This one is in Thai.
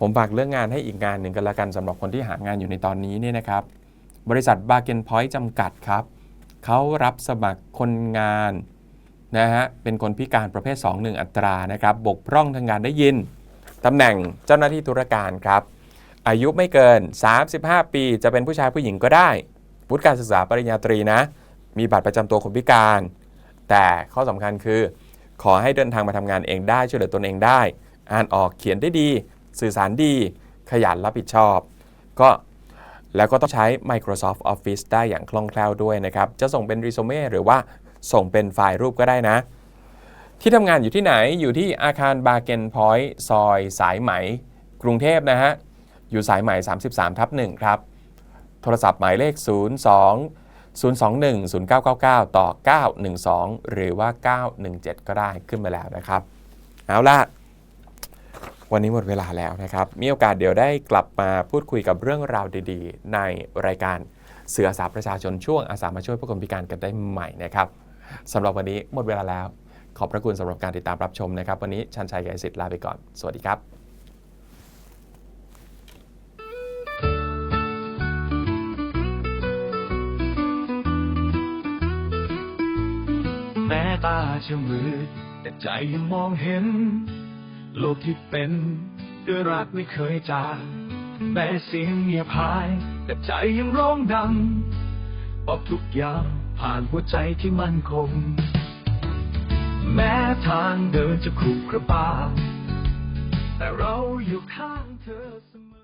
ผมฝากเรื่องงานให้อีกงานหนึ่งกันละกันสำหรับคนที่หางานอยู่ในตอนนี้เนี่ยนะครับ บริษัทบาเกนพอยต์จำกัดครับเขารับสมัครคนงานนะฮะเป็นคนพิการประเภท 2 1 อัตรานะครับบกพร่องทางการได้ยินตำแหน่งเจ้าหน้าที่ธุรการครับ อายุไม่เกิน 35 ปีจะเป็นผู้ชายผู้หญิงก็ได้วุฒิการศึกษาปริญญาตรีนะ มีบัตรประจำตัวคนพิการ แต่ข้อสำคัญคือ ขอให้เดินทางมาทำงานเองได้ช่วยเหลือตนเองได้ อ่านออกเขียนได้ดี สื่อสารดี ขยันรับผิดชอบ ก็แล้วก็ต้องใช้ Microsoft Office ได้อย่างคล่องแคล่วด้วยนะครับ จะส่งเป็นรีโซเม่หรือว่าส่งเป็นไฟล์รูปก็ได้นะ ที่ทำงานอยู่ที่ไหนอยู่ที่อาคารบาเกนพอยต์ซอยสายไหม กรุงเทพนะฮะ อยู่สายไหม 33 ทับ1ครับ โทรศัพท์หมายเลข 02 021 0999 ต่อ 912 หรือว่า 917 ก็ได้ขึ้นมาแล้วนะครับ เอาล่ะ วันนี้หมดเวลาแล้วนะครับ มีโอกาสเดี๋ยวได้กลับมาพูดคุยกับเรื่องราวดีๆ ในรายการเสืออาสาประชาชนช่วงอาสามาช่วยผู้คนพิการกันได้ใหม่นะครับสำหรับวันนี้หมดเวลาแล้ว ขอบพระคุณสำหรับการติดตามรับชมนะครับ วันนี้ชันชัยไกรสิทธิ์ลาไปก่อน สวัสดีครับแม้ตาจะมืดแต่ใจยังมองเห็น โลกที่เป็นด้วยรักไม่เคยจางแม้เสียงเงียบหาย แต่ใจยังร้องดังปอบทุกอย่างผ่านหัวใจที่มั่นคง แม้ทางเดินจะขรุขระบาแต่เราอยู่ข้างเธอเสมอ